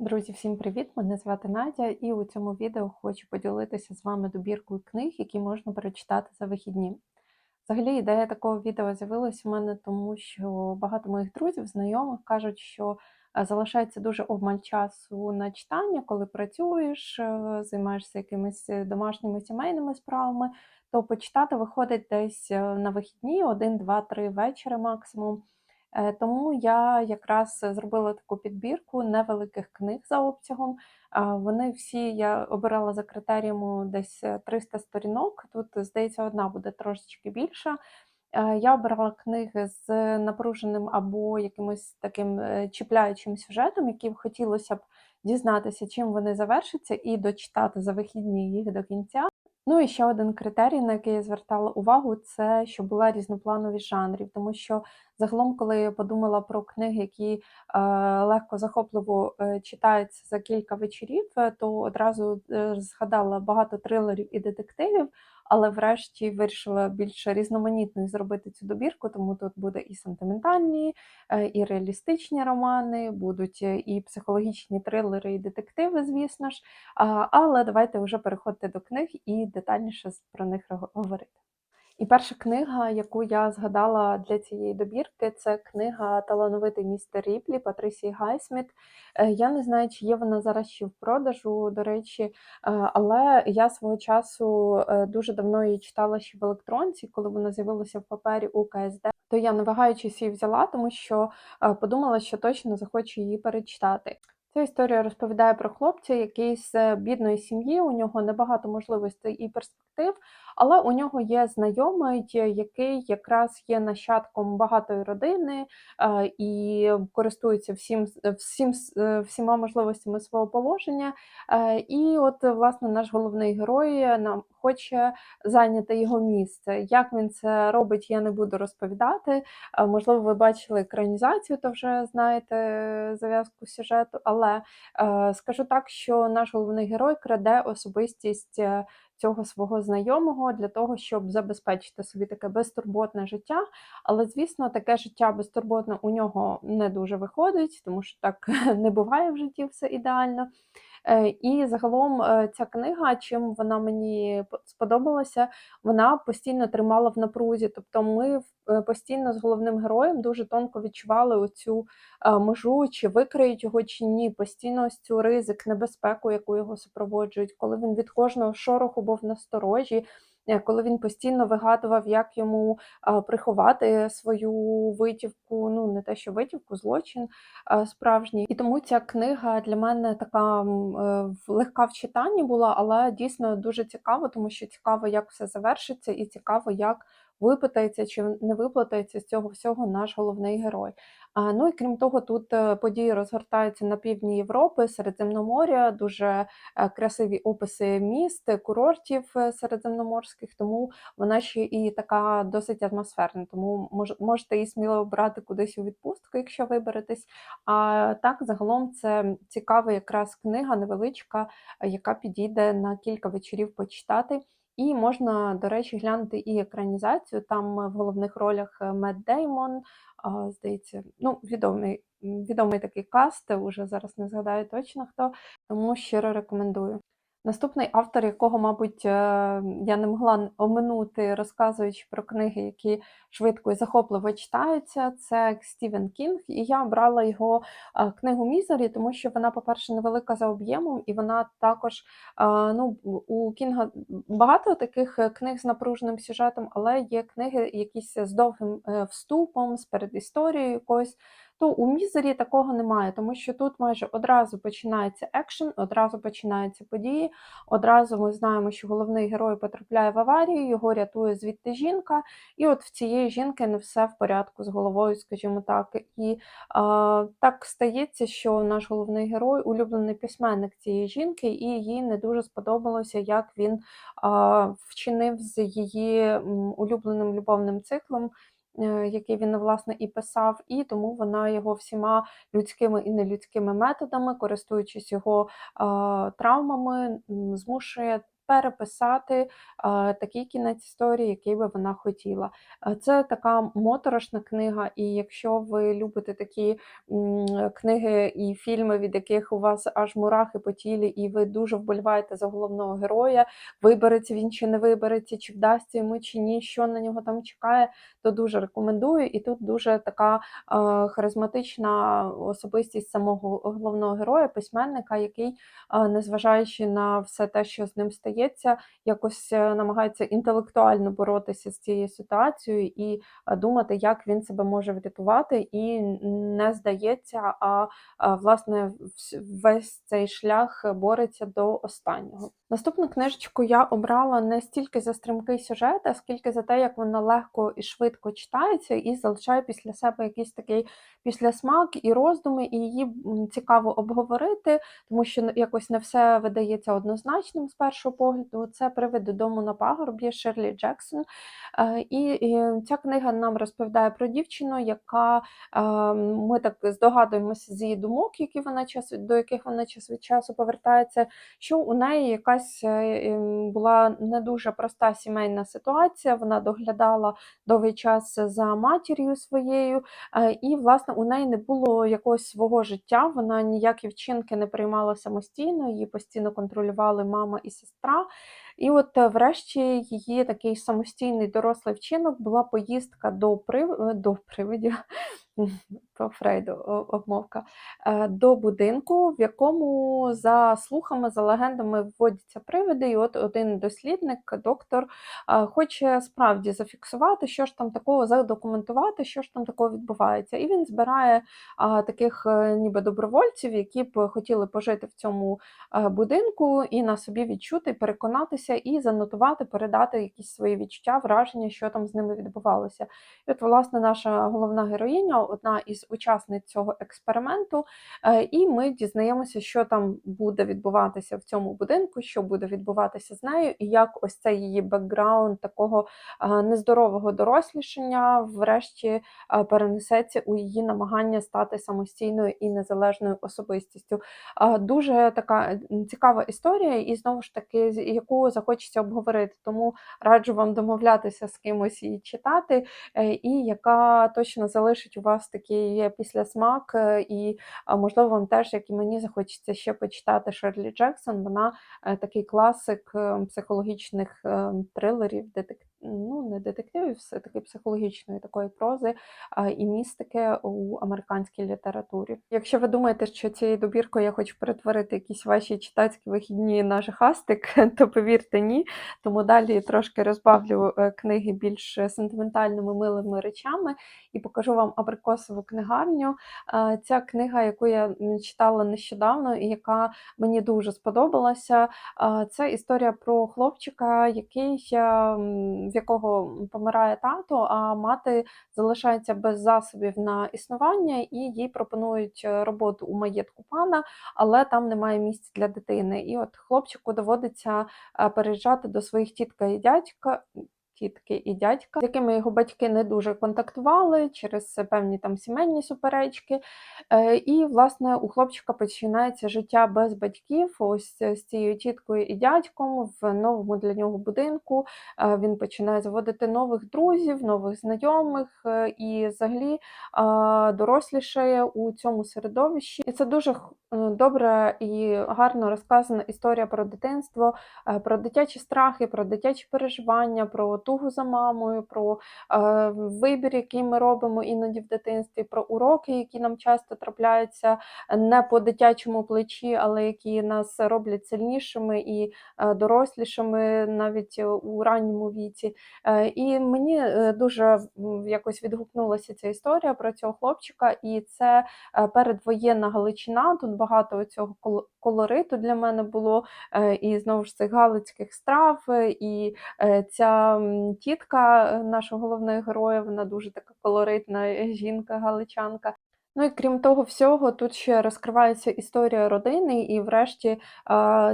Друзі, всім привіт! Мене звати Надя, і у цьому відео хочу поділитися з вами добіркою книг, які можна перечитати за вихідні. Взагалі, ідея такого відео з'явилась у мене, тому що багато моїх друзів, знайомих кажуть, що е, залишається дуже обмаль часу на читання, коли працюєш, е, займаєшся якимись е, домашніми сімейними справами, то почитати виходить десь на вихідні, один, два, три вечори максимум. Е, Тому я якраз зробила таку підбірку невеликих книг за обсягом. Вони всі я обирала за критеріями десь е, 300 сторінок. Тут, здається, одна буде трошечки більша. Е, Я обирала книги з напруженим або якимось таким е, чіпляючим сюжетом, яким хотілося б дізнатися, чим вони завершаться, і дочитати за вихідні їх до кінця. Ну і ще один критерій, на який я звертала увагу, це щоб була різноплановість жанрів, тому що загалом, коли я подумала про книги, які е, легко захопливо е, читаються за кілька вечорів, е, то одразу згадала багато трилерів і детективів, але врешті вирішила більш різноманітною зробити цю добірку, тому тут буде і сентиментальні, е, і реалістичні романи, будуть е, і психологічні трилери, і детективи, звісно ж. Але давайте вже переходити до книг і детальніше про них говорити. І перша книга, яку я згадала для цієї добірки, це книга Талановитий містер Ріплі Патрісії Гайсміт. Е, Я не знаю, чи є вона зараз ще в продажу, до речі, е, але я свого часу е, дуже давно її читала ще в електронці, коли вона з'явилася в папері у КСД. То я не вагаючись її взяла, тому що подумала, що точно захочу її перечитати. Ця історія розповідає про хлопця, який з бідної сім'ї, у нього небагато можливостей і перспектив, але у нього є знайомий, який якраз є нащадком багатої родини е, і користується всім, всім, е, всіма можливостями свого положення. Е, І от, власне, наш головний герой нам хоче зайняти його місце. Як він це робить, я не буду розповідати. Можливо, ви бачили екранізацію, то вже знаєте зав'язку сюжету. Але скажу так, що наш головний герой краде особистість цього свого знайомого для того, щоб забезпечити собі таке безтурботне життя. Але, звісно, таке життя безтурботне у нього не дуже виходить, тому що так не буває в житті все ідеально. Е, І загалом е, ця книга, чим вона мені сподобалася, вона постійно тримала в напрузі. Тобто ми е, постійно з головним героєм дуже тонко відчували оцю межу, чи викриють його, чи ні. Постійно ось цю ризик, небезпеку, яку його супроводжують, коли він від кожного шороху був насторожі. Е, Коли він постійно вигадував, як йому приховати свою витівку, ну не те, що витівку, злочин справжній. І тому ця книга для мене така е, легка в читанні була, але дійсно дуже цікаво, тому що цікаво, як все завершиться, і цікаво, як випитається чи не виплатається з цього всього наш головний герой. А, ну і крім того, тут е, події розгортаються на півдні Європи, Середземноморя, дуже е, красиві описи міст, курортів е, середземноморських, тому вона ще і така досить атмосферна. Тому мож, можете її сміло брати кудись у відпустку, якщо виберетесь. А так, загалом, це цікава якраз книга, невеличка, яка підійде на кілька вечорів почитати. І можна, до речі, глянути і екранізацію. Там е, в головних ролях Мед Деймон, здається, ну, відомий, відомий такий каст, уже зараз не згадаю точно хто, тому щиро рекомендую. Наступний автор, якого, мабуть, е, я не могла оминути, розказуючи про книги, які швидко і захопливо читаються, це Стівен Кінг. І я обрала його е, книгу Мізері, тому що вона, по-перше, невелика за об'ємом, і вона також е, ну, у Кінга багато таких книг з напруженим сюжетом, але є книги якісь з довгим вступом, з передісторією якоюсь. То у Мізері такого немає, тому що тут майже одразу починається екшен, одразу починаються події. Одразу ми знаємо, що головний герой потрапляє в аварію, його рятує звідти жінка, і от в цієї жінки не все в порядку з головою, скажімо так. І а, так стається, що наш головний герой улюблений письменник цієї жінки, і їй не дуже сподобалося, як він а, вчинив з її улюбленим любовним циклом. Е, Який він власне і писав, і тому вона його всіма людськими і нелюдськими методами, користуючись його травмами, змушує переписати е, такий кінець історії, який би вона хотіла. Е, Це така моторошна книга, і якщо ви любите такі книги і фільми, від яких у вас аж мурахи по тілі, і ви дуже вболіваєте за головного героя, вибереться він чи не вибереться, чи вдасться йому чи ні, що на нього там чекає, то дуже рекомендую. І тут дуже така е, харизматична особистість самого головного героя, письменника, який, незважаючи на все те, що з ним стається, якось е, намагається інтелектуально боротися з цією ситуацією і е, думати, як він себе може врятувати, і не здається, а е, власне весь цей шлях бореться до останнього. Наступну книжечку я обрала не стільки за стрімкий сюжет, а скільки за те, як вона легко і швидко читається, і залишає після себе якийсь такий післясмак і роздуми, і її цікаво обговорити, тому що якось не все видається однозначним з першого погляду. Це привид додому на пагорбі Ширлі Джексон. Е, І, і ця книга нам розповідає про дівчину, яка е, ми так здогадуємося з її думок, які вона час до яких вона час від часу повертається, що у неї якась е, ем, була не дуже проста сімейна ситуація. Вона доглядала довгий час за матір'ю своєю, е, і власне у неї не було якогось свого життя. Вона ніякі вчинки не приймала самостійно, її постійно контролювали мама і сестра. І от, е, врешті, її такий самостійний дорослий вчинок була поїздка до прив... до привидів. По Фрейду обмовка е, до будинку, в якому за слухами, за легендами вводяться привиди. І от один дослідник, доктор, е, хоче справді зафіксувати, що ж там такого задокументувати, що ж там такого відбувається. І він збирає таких е, ніби добровольців, які б хотіли пожити в цьому будинку і на собі відчути, переконатися і занотувати, передати якісь свої відчуття, враження, що там з ними відбувалося. І от, власне, наша головна героїня, одна із учасниць цього експерименту, е, і ми дізнаємося, що там буде відбуватися в цьому будинку, що буде відбуватися з нею, і як ось цей її бекграунд такого е, нездорового дорослішання, врешті е, перенесеться у її намагання стати самостійною і незалежною особистістю. Дуже така цікава історія, і знову ж таки, яку захочеться обговорити. Тому раджу вам домовлятися з кимось і читати, і яка точно залишить у вас такий післясмак, е, і можливо вам теж, як і мені, захочеться ще почитати Шерлі Джексон. Вона е, такий класик е, психологічних е, трилерів, детек... ну не детективів, все таки психологічної такої прози і містики у американській літературі. Якщо ви думаєте, що цією добіркою я хочу перетворити якісь ваші читацькі вихідні на жахастик, то повірте ні. Тому далі трошки розбавлю е, книги більш сентиментальними милими речами і покажу вам абрикосову книгарню. Ця книга, яку я читала нещодавно, і яка мені дуже сподобалася. Це історія про хлопчика, який е, м, в якого помирає тато, а мати залишається без засобів на існування, і їй пропонують е, роботу у маєтку пана, але там немає місця для дитини. І от хлопчику доводиться е, переїжджати до своїх тітка і дядька. Тітки і дядька, з якими його батьки не дуже контактували через певні там сімейні суперечки. Е, І, власне, у хлопчика починається життя без батьків, ось з цією тіткою і дядьком в новому для нього будинку. Е, Він починає заводити нових друзів, нових знайомих е, і взагалі е, дорослішає у цьому середовищі. І це дуже е, добре і гарно розказана історія про дитинство, е, про дитячі страхи, про дитячі переживання, про тугу за мамою, про е, вибір, який ми робимо іноді в дитинстві, про уроки, які нам часто трапляються не по дитячому плечі, але які нас роблять сильнішими і е, дорослішими навіть е, у ранньому віці. Е, І мені дуже якось відгукнулася ця історія про цього хлопчика, і це передвоєнна Галичина. Тут багато цього колориту для мене було, е, і знову ж цих галицьких страв, е, і е, ця тітка нашого головного героя, вона дуже така колоритна е, жінка, галичанка. Ну і крім того всього, тут ще розкривається історія родини, і врешті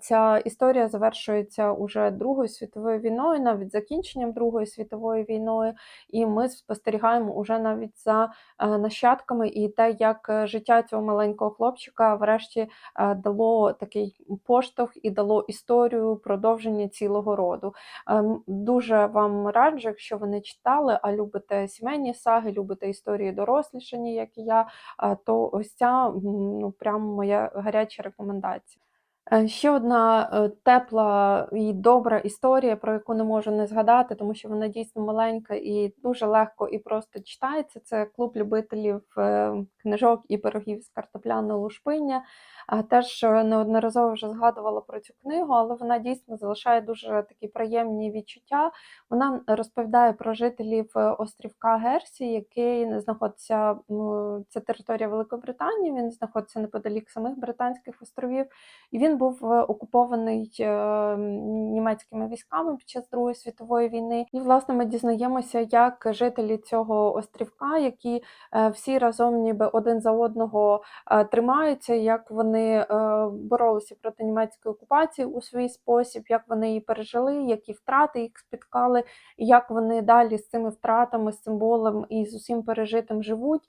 ця історія завершується уже Другою світовою війною, навіть закінченням Другої світової війною. І ми спостерігаємо уже навіть за нащадками і те, як е, життя цього маленького хлопчика врешті дало такий поштовх і дало історію продовження цілого роду. Дуже вам раджу, якщо ви не читали, а любите сімейні саги, любите історії дорослішання, як і я, то ось ця ну, прям моя гаряча рекомендація. Е, Ще одна е, тепла і добра історія, про яку не можу не згадати, тому що вона дійсно маленька і дуже легко і просто читається. Це клуб любителів е, книжок і пирогів з картопляного лушпиння. Теж неодноразово вже згадувала про цю книгу, але вона дійсно залишає дуже такі приємні відчуття. Вона розповідає про жителів острівка Герсі, який знаходиться це територія Великобританії. Він знаходиться неподалік самих Британських островів, і він був е, окупований е, німецькими військами під час Другої світової війни. І власне ми дізнаємося, як жителі цього острівка, які е, всі разом ніби один за одного тримаються, як вони боролися проти німецької окупації у свій спосіб, як вони її пережили, які втрати їх спіткали, як вони далі з цими втратами, з цим болем і з усім пережитим живуть.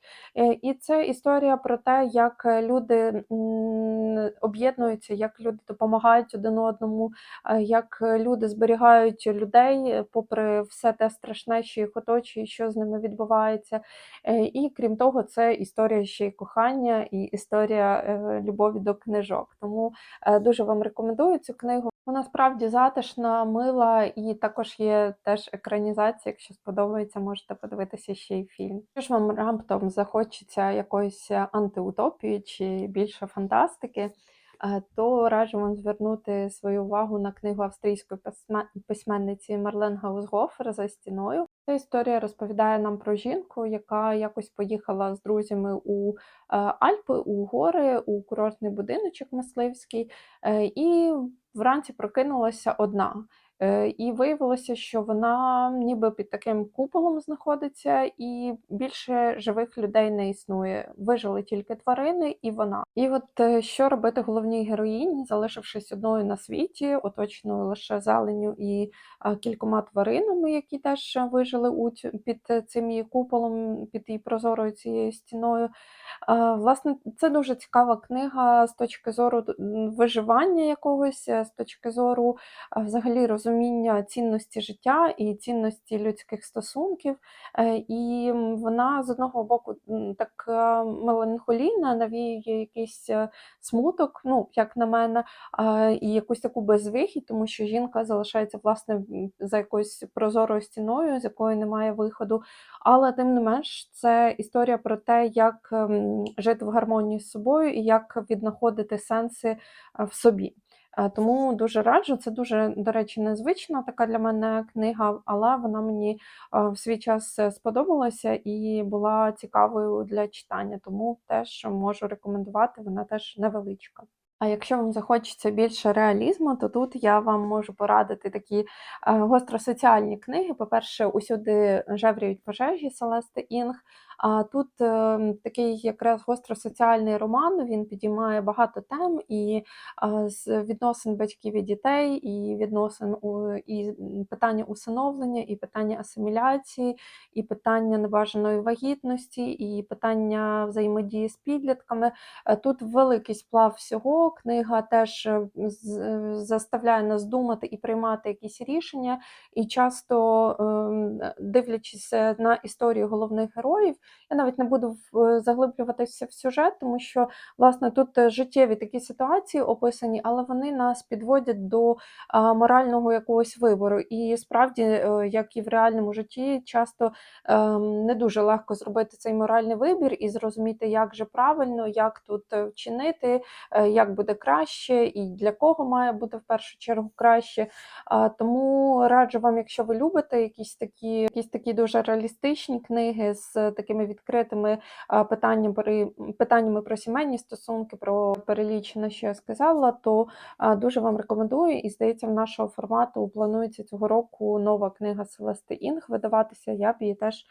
І це історія про те, як люди об'єднуються, як люди допомагають один одному, е, як люди зберігають людей, е, попри все те страшне, що їх оточує, що з ними відбувається. Е, І крім того, це історія ще й кохання і історія е, любові до книжок. Тому е, дуже вам рекомендую цю книгу. Вона справді затишна, мила, і також є теж екранізація. Якщо сподобається, можете подивитися ще й фільм. Якщо ж вам раптом захочеться якоїсь антиутопії чи більше фантастики, е, то раджу звернути свою увагу на книгу австрійської письме- письменниці Марлен Гаузгофер за стіною. Ця історія розповідає нам про жінку, яка якось поїхала з друзями у е, Альпи, у гори, у курортний будиночок мисливський, е, і вранці прокинулася одна. Е, І виявилося, що вона ніби під таким куполом знаходиться, і більше живих людей не існує. Вижили тільки тварини і вона. І от е, що робити головній героїні, залишившись одною на світі, оточеною лише зеленню і кількома тваринами, які теж вижили у під цим її куполом, під її прозорою цією стіною. Власне, це дуже цікава книга з точки зору виживання якогось, з точки зору взагалі розуміння цінності життя і цінності людських стосунків. Е, І вона з одного боку так е, меланхолійна, навіює якийсь е, смуток, ну, як на мене, і якусь таку безвихідь, тому що жінка залишається власне за якоюсь прозорою стіною, з якої немає виходу. Але тим не менш, це історія про те, як ем, жити в гармонії з собою і як віднаходити сенси в собі. Е, Тому дуже раджу. Це дуже, до речі, незвична така для мене книга, але вона мені е, в свій час е, сподобалася і була цікавою для читання. Тому теж можу рекомендувати, вона теж невеличка. А якщо вам захочеться більше реалізму, то тут я вам можу порадити такі гостросоціальні книги. По-перше, усюди жевріють пожежі Селести Інг. А тут е, такий якраз гостросоціальний роман. Він підіймає багато тем і з відносин батьків і дітей, і відносин і питання усиновлення, і питання асиміляції, і питання небажаної вагітності, і питання взаємодії з підлітками. Е, Тут великий сплав всього. Книга теж е, е, заставляє нас думати і приймати якісь рішення. І часто, ем, дивлячись на історію головних героїв, я навіть не буду е, заглиблюватися в сюжет, тому що власне тут е, життєві такі ситуації описані, але вони нас підводять до морального якогось вибору. І справді, е, як і в реальному житті, часто ем, не дуже легко зробити цей моральний вибір і зрозуміти, як же правильно, як тут вчинити, як буде краще, і для кого має бути в першу чергу краще. Тому раджу вам, якщо ви любите якісь такі, якісь такі дуже реалістичні книги з такими відкритими питаннями, питаннями про сімейні стосунки, про перелічене, що я сказала, то дуже вам рекомендую. І здається, в нашого формату планується цього року нова книга Селести Інг видаватися. Я б її теж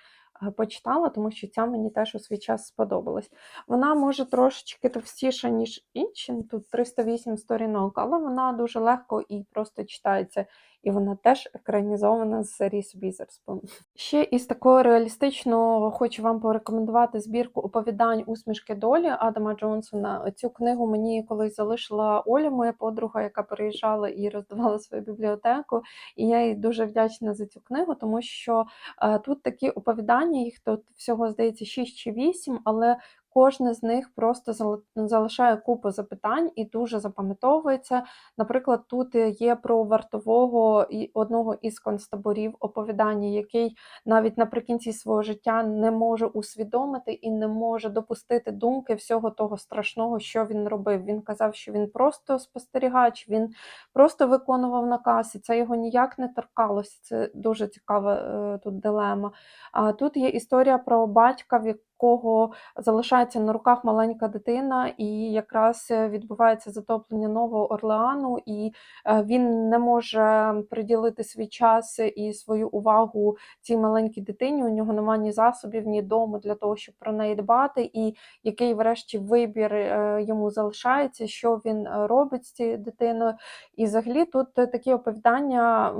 почитала, тому що ця мені теж у свій час сподобалась. Вона може трошечки товстіша, ніж інші, ну, тут 308 сторінок, але вона дуже легко і просто читається. І вона теж екранізована з Ріс Візерспун. Ще із такого реалістичного хочу вам порекомендувати збірку оповідань усмішки долі Адама Джонсона. Цю книгу мені колись залишила Оля, моя подруга, яка переїжджала і роздавала свою бібліотеку. І я їй дуже вдячна за цю книгу, тому що е, тут такі оповідання, їх тут всього здається 6 чи 8, але Кожне з них просто залишає купу запитань і дуже запам'ятовується. Наприклад, тут є про вартового і одного із концтаборів оповідання, який навіть наприкінці свого життя не може усвідомити і не може допустити думки всього того страшного, що він робив. Він казав, що він просто спостерігач, він просто виконував наказ, і це його ніяк не торкалося. Це дуже цікава е, тут дилема. А тут є історія про батька, в кого залишається на руках маленька дитина, і якраз е, відбувається затоплення Нового Орлеану, і е, він не може приділити свій час і свою увагу цій маленькій дитині. У нього немає ні засобів, ні дому для того, щоб про неї дбати, і який, врешті, вибір е, йому залишається, що він робить з цією дитиною. І взагалі тут такі оповідання,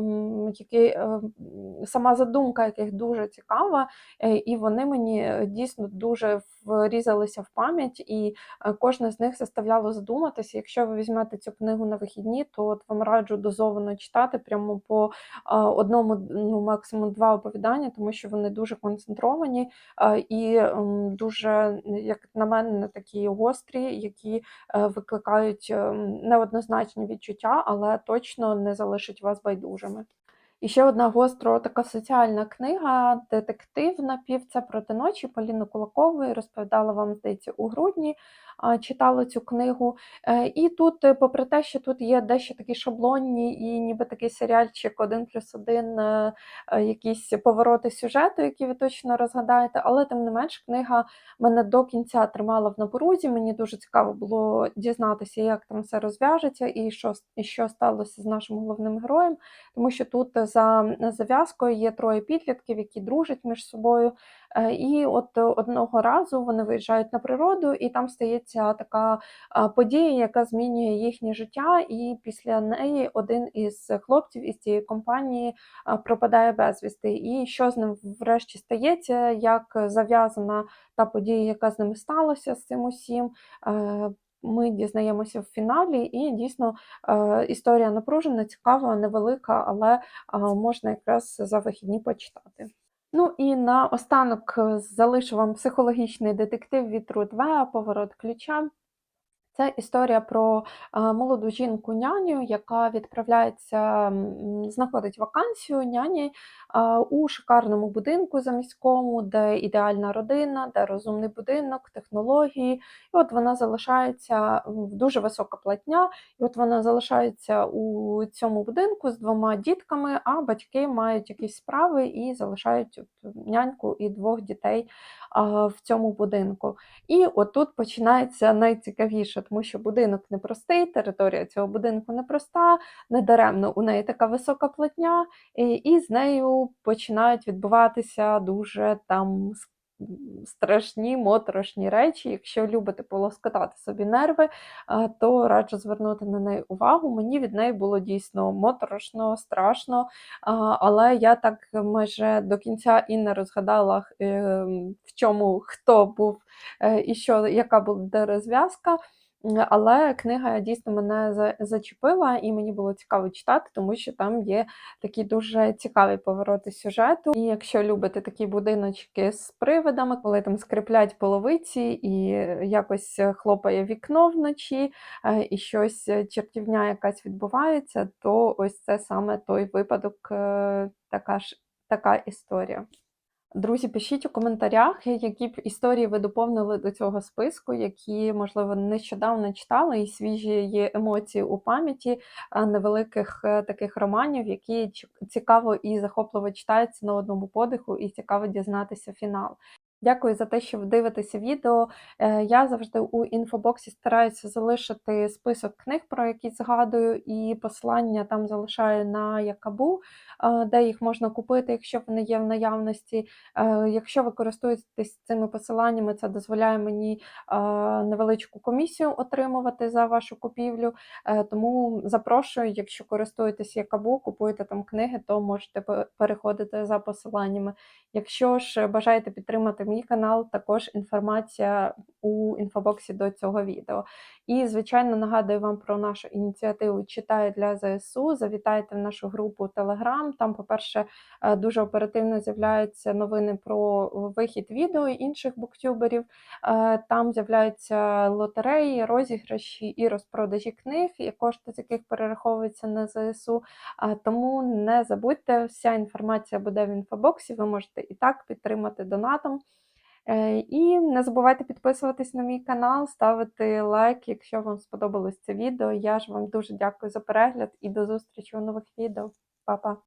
які сама задумка яких дуже цікава, і вони мені дійсно дуже врізалися в пам'ять, і е, кожне з них заставляло задуматися. Якщо ви візьмете цю книгу на вихідні, то от вам раджу дозовано читати прямо по е, одному, ну максимум два оповідання, тому що вони дуже концентровані е, і дуже, як на мене, такі гострі, які викликають неоднозначні відчуття, але точно не залишать вас байдужими. І ще одна гостро така соціальна книга, детективна півця проти ночі Поліни Кулакової розповідала вам, здається, у грудні читала цю книгу. Е, і тут, е, попри те, що тут є дещо такі шаблонні і ніби такий серіальчик один плюс один, е, якісь повороти сюжету, які ви точно розгадаєте, але тим не менш книга мене до кінця тримала в напорузі. Мені дуже цікаво було дізнатися, як там все розв'яжеться і що, і що сталося з нашим головним героєм, тому що тут за зав'язкою є троє підлітків, які дружать між собою. Е, і от одного разу вони виїжджають на природу, і там стається така подія, яка змінює їхнє життя. І після неї один із хлопців із цієї компанії пропадає безвісти. І що з ним врешті стається, як зав'язана та подія, яка з ними сталася з цим усім. Е, ми дізнаємося в фіналі, і дійсно е, історія напружена, цікава, невелика, але можна якраз за вихідні почитати. Ну і на останок залишу вам психологічний детектив від Рут Веа «Поворот ключа. Це історія про молоду жінку няню, яка відправляється, знаходить вакансію няні у шикарному будинку заміському, де ідеальна родина, де розумний будинок, технології. І от вона залишається дуже висока платня, і от вона залишається у цьому будинку з двома дітками, а батьки мають якісь справи і залишають няньку і двох дітей в цьому будинку. І отут починається найцікавіше, тому що будинок непростий, територія цього будинку непроста, недаремно у неї така висока платня, і з нею починають відбуватися дуже там страшні моторошні речі. Якщо любите полоскотати собі нерви, то раджу звернути на неї увагу. Мені від неї було дійсно моторошно, страшно, але я так майже до кінця і не розгадала, ем, в чому хто був е, і що, яка буде розв'язка. Але книга дійсно мене зачепила, і мені було цікаво читати, тому що там є такі дуже цікаві повороти сюжету. І якщо любите такі будиночки з привидами, коли там скриплять половиці і якось хлопає вікно вночі, е, і щось е, чертівня якась відбувається, то ось це саме той випадок, е, така ж така історія. Друзі, пишіть у коментарях, які б історії ви доповнили до цього списку, які, можливо, нещодавно читали, і свіжі є емоції у пам'яті невеликих е, таких романів, які цікаво і захопливо читаються на одному подиху, і цікаво дізнатися фінал. Дякую за те, що ви дивитеся відео. Е, Я завжди у інфобоксі стараюся залишити список книг, про які згадую, і посилання там залишаю на Якабу, е, де їх можна купити, якщо вони є в наявності. Е, Якщо ви користуєтесь цими посиланнями, це дозволяє мені невеличку комісію отримувати за вашу купівлю. Тому запрошую, якщо користуєтесь Якабу, купуєте там книги, то можете переходити за посиланнями. Якщо ж бажаєте підтримати мій канал, також інформація у інфобоксі до цього відео. І, звичайно, нагадую вам про нашу ініціативу Читаю для ЗСУ. Завітайте в нашу групу Telegram. Там, по-перше, е, дуже оперативно з'являються новини про вихід відео інших буктюберів. Е, Там з'являються лотереї, розіграші і розпродажі книг, і кошти з яких перераховуються на ЗСУ. Тому не забудьте, вся інформація буде в інфобоксі. Ви можете і так підтримати донатом. Е, І не забувайте підписуватись на мій канал, ставити лайк, якщо вам сподобалось це відео. Я ж вам дуже дякую за перегляд і до зустрічі у нових відео. Па-па!